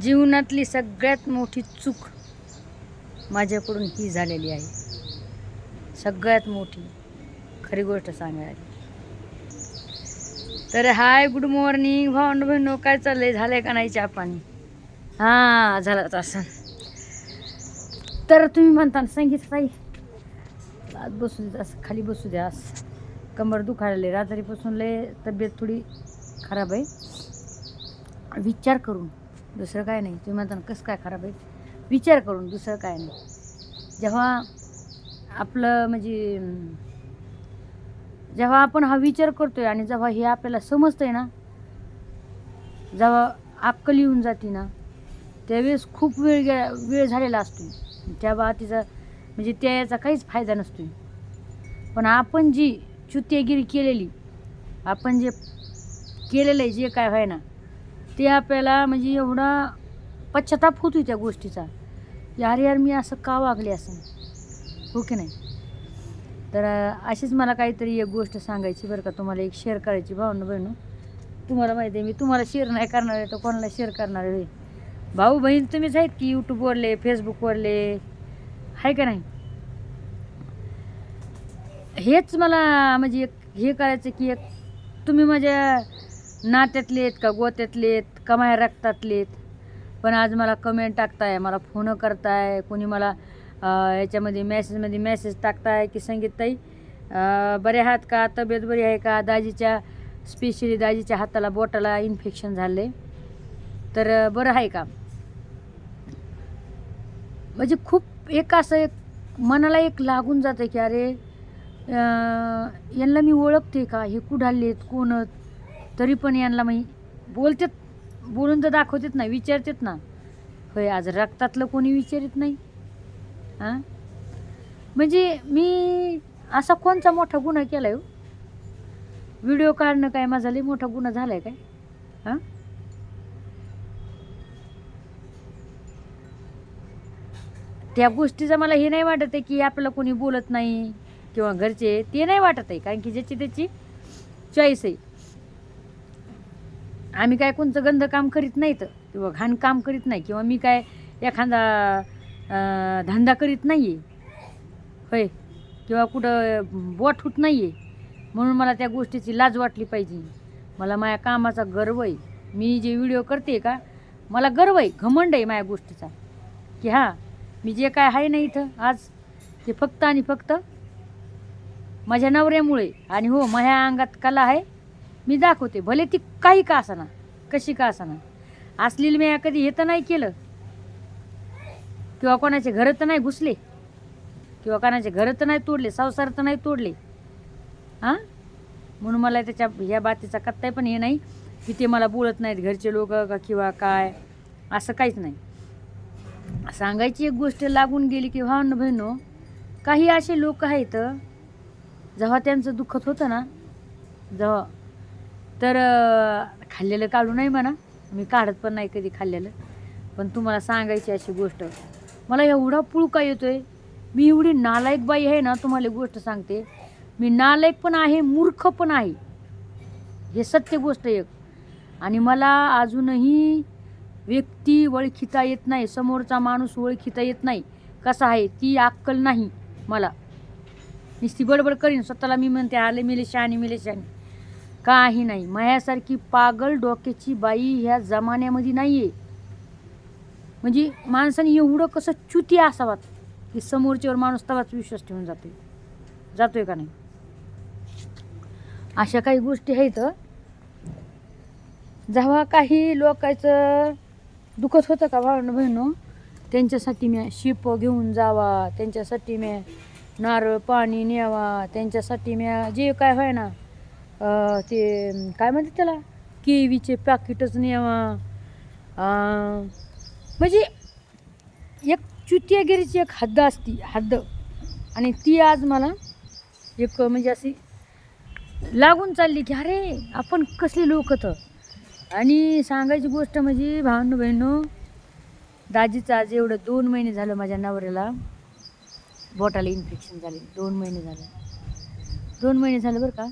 जीवनातली सगळ्यात मोठी चूक माझ्याकडून ही झालेली आहे. सगळ्यात मोठी खरी गोष्ट सांगायला. तर हाय गुड मॉर्निंग भावंड बहिणो काय चाललंय? झालंय का नाही चहा पाणी हां झालं असं. तर तुम्ही म्हणता सांगितलं संगीत ताई आज बसू द्या असं खाली बसू द्या असं. कंबर दुखायला रात्रीपासून लय तब्येत थोडी खराब आहे. विचार करून. दुसरं काय नाही. तुम्ही म्हणता कसं काय खराब आहे? विचार करून दुसरं काय नाही. जेव्हा आपलं म्हणजे जेव्हा आपण हा विचार करतो आहे आणि जेव्हा हे आपल्याला समजतं आहे ना जेव्हा अक्कल येऊन जाते ना त्यावेळेस खूप वेळ गे वेळ झालेला असतो. त्या तिचा म्हणजे त्या याचा काहीच फायदा नसतो. पण आपण जी चुत्यागिरी केलेली आपण जे केलेलं आहे जे काय व्हाय ना ते आपल्याला म्हणजे एवढा पश्चाताप होतो त्या गोष्टीचा. यार यार मी असं का वागले असं? हो की नाही? तर अशीच मला काहीतरी एक गोष्ट सांगायची बरं का. तुम्हाला एक शेअर करायची भावना बहिणू. तुम्हाला माहिती आहे मी तुम्हाला शेअर नाही करणार आहे तर कोणाला शेअर करणार आहे? भाऊ बहीण तुम्हीच आहेत की यूट्यूबवरले फेसबुकवरले आहे का नाही? हेच मला म्हणजे एक हे करायचं की एक तुम्ही माझ्या नात्यातले आहेत का गोत्यातले आहेत का माझ्या रक्तातले आहेत? पण आज मला कमेंट टाकताय मला फोन करताय कोणी मला याच्यामध्ये मॅसेजमध्ये मेसेज टाकताय की संगीतताई बरे आहात का? तब्येत बरी आहे का? दाजीच्या स्पेशली दाजीच्या हाताला बोटाला इन्फेक्शन झाले तर बरं आहे का? म्हणजे खूप एक असं एक मनाला एक लागून जातं की अरे यांना मी ओळखते का? हे कुठालेत आहेत आहेत? तरी पण यांना मी बोलतेत बोलून तर दाखवतेत ना विचारतेत ना. होय आज रक्तातलं कोणी विचारित नाही? हां? म्हणजे मी असा कोणचा मोठा गुन्हा केला आहे हो? व्हिडिओ काढणं काय माझा लई मोठा गुन्हा झाला आहे काय? हां? त्या गोष्टीचं मला हे नाही वाटत आहे की आपल्याला कोणी बोलत नाही किंवा घरचे ते नाही वाटत आहे. कारण की ज्याची त्याची चॉईस आहे. आम्ही काय कोणतं गंध काम करीत नाहीत किंवा घाण काम करीत नाही किंवा मी काय एखादा धंदा करीत नाही आहे होय किंवा कुठं बोट होत नाही आहे म्हणून मला त्या गोष्टीची लाज वाटली पाहिजे. मला माझ्या कामाचा गर्व आहे. मी जे व्हिडिओ करते का मला गर्व आहे घमंड आहे माझ्या गोष्टीचा. की हां मी जे काय आहे ना इथं आज ते फक्त आणि फक्त माझ्या नवऱ्यामुळे आणि हो माझ्या अंगात कला आहे मी दाखवते भले ती काही का असाना कशी का असाना. असलेली मी कधी हे तर नाही केलं. किंवा कोणाचे घरं तर नाही घुसले. किंवा कोणाचे घरं तर नाही तोडले संसार तर नाही तोडले. हां म्हणून मला त्याच्या ह्या बातीचा कत्ताय पण हे नाही की ते मला बोलत नाहीत घरचे लोक का किंवा काय असं काहीच नाही. सांगायची एक गोष्ट लागून गेली की भावना बहिणो काही असे लोक आहेत जेव्हा त्यांचं दुःखत होतं ना जेव्हा तर खाल्लेलं काढू नाही म्हणा. मी काढत पण नाही कधी खाल्लेलं. पण तुम्हाला सांगायची अशी गोष्ट. मला एवढा पुळका येतो आहे मी एवढी नालायक बाई आहे ना तुम्हाला गोष्ट सांगते. मी नालायक पण आहे मूर्ख पण आहे. हे सत्य गोष्ट एक. आणि मला अजूनही व्यक्ती ओळखिता येत नाही समोरचा माणूस ओळखिता येत नाही. कसा आहे? ती अक्कल नाही मला. नुसती बडबड करीन स्वतःला मी म्हणते आले मिले शहाणी मिले शहाणी काही नाही. माझ्यासारखी पागल डोक्याची बाई ह्या जमान्यामध्ये नाही आहे म्हणजे माणसाने एवढं कसं च्युती असावात की समोरच्यावर माणूस तवाच विश्वास ठेवून जातोय. जातोय का नाही? अशा काही गोष्टी आहेत. जेव्हा काही लोकांचं दुखत होतं का भावंड बहिणो? त्यांच्यासाठी मी शिप घेऊन जावा त्यांच्यासाठी मी नारळ पाणी न्यावा त्यांच्यासाठी मी जे काय व्हाय ना ते काय म्हणतात त्याला? केवीचे पॅकेटच न्यावा. म्हणजे एक चुतियागिरीची एक हद्द असती हद्द. आणि ती आज मला एक म्हणजे अशी लागून चालली की अरे आपण कसले लोक तर? आणि सांगायची गोष्ट म्हणजे भावनो बहिणू दाजीचं आज एवढं दोन महिने झालं माझ्या नवऱ्याला बोटाला इन्फेक्शन झाले. दोन महिने झालं. दोन महिने झालं बरं का?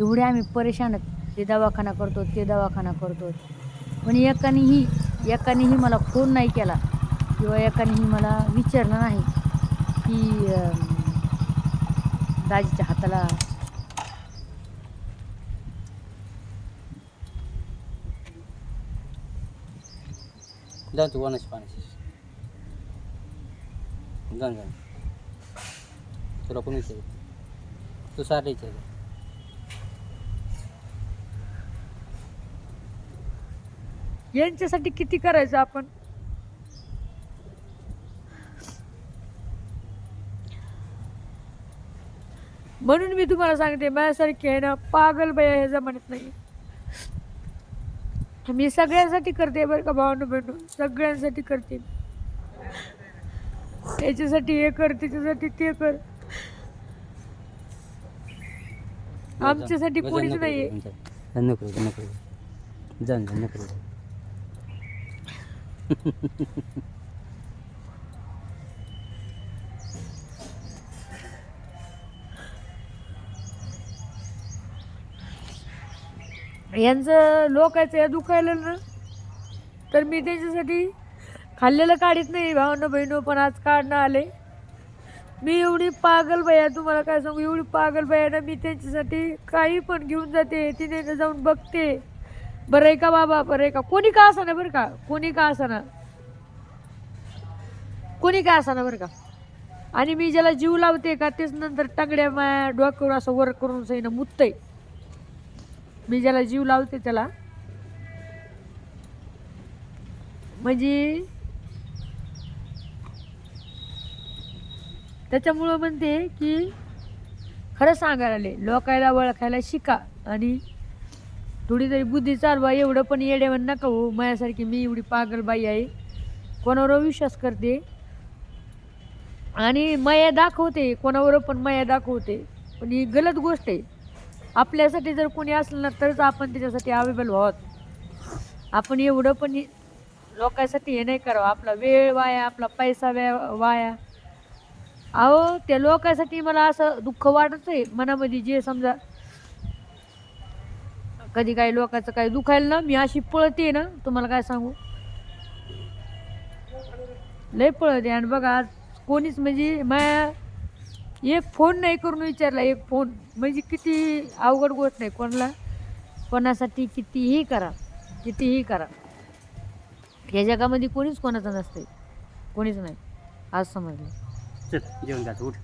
एवढे आम्ही परेशान आहेत. ते दवाखाना करतो ते दवाखाना करतो. पण एकानेही एकानेही मला फोन नाही केला. किंवा एकानेही मला विचारलं नाही की दाजीच्या हाताला जाऊ तू वनस पाण्याशी जाऊन जाऊन. तुला कोणी विचार तू सारे विचार. यांच्यासाठी किती करायचं आपण? म्हणून मी तुम्हाला सांगते माझ्यासारखी आहे ना पागल बाया ह्या जमान्यात नाही. मी सगळ्यांसाठी करते बरं का भावना बहिणू सगळ्यांसाठी करते. याच्यासाठी हे कर त्याच्यासाठी ते कर. आमच्यासाठी कोणीच नाहीये. नको नको जाऊन नको यांचं लोकायचं या दुखायला ना तर मी त्याच्यासाठी खाल्लेलं काढीत नाही भावनं बहिणं पण आज काढणं आले मी एवढी पागल बया तुम्हाला काय सांगू? एवढी पागल बया ना मी त्यांच्यासाठी काही पण घेऊन जाते तिथे जाऊन बघते. बरं आहे का बाबा? बरं आहे का? कोणी का ना बरं का? कोणी का ना? कोणी का ना बरं का? आणि मी ज्याला जीव लावते का तेच नंतर टांगड्या माया डोक्यावर असं वर करून सही ना मी ज्याला जीव लावते त्याला. म्हणजे त्याच्यामुळं म्हणते की खरं सांगायला आले लोकायला ओळखायला शिका आणि थोडी तरी बुद्धी चालवा एवढं पण येडेवण नका हो. माझ्यासारखी मी एवढी पागल बाई आहे. कोणावर विश्वास करते? आणि माया दाखवते कोणावर पण माया दाखवते. पण ही गलत गोष्ट आहे. आपल्यासाठी जर कोणी असलं ना तरच आपण त्याच्यासाठी अवेलेबल व्हावं. आपण एवढं पण लोकांसाठी हे नाही करावं. आपला वेळ वाया आपला पैसा व्या वाया. अहो त्या लोकांसाठी मला असं दुःख वाटत आहे मनामध्ये जे समजा कधी काही लोकांचं काही दुखायला ना मी अशी पळते ना. तुम्हाला काय सांगू? लय पळते. आणि बघा आज कोणीच म्हणजे माया एक फोन नाही करून विचारला एक फोन. म्हणजे किती अवघड गोष्ट नाही. कोणाला? कोणासाठी कितीही करा. कितीही करा. या जगामध्ये कोणीच कोणाचं नसते कोणीच नाही. आज समजलं. चल जेवण जातो उठ.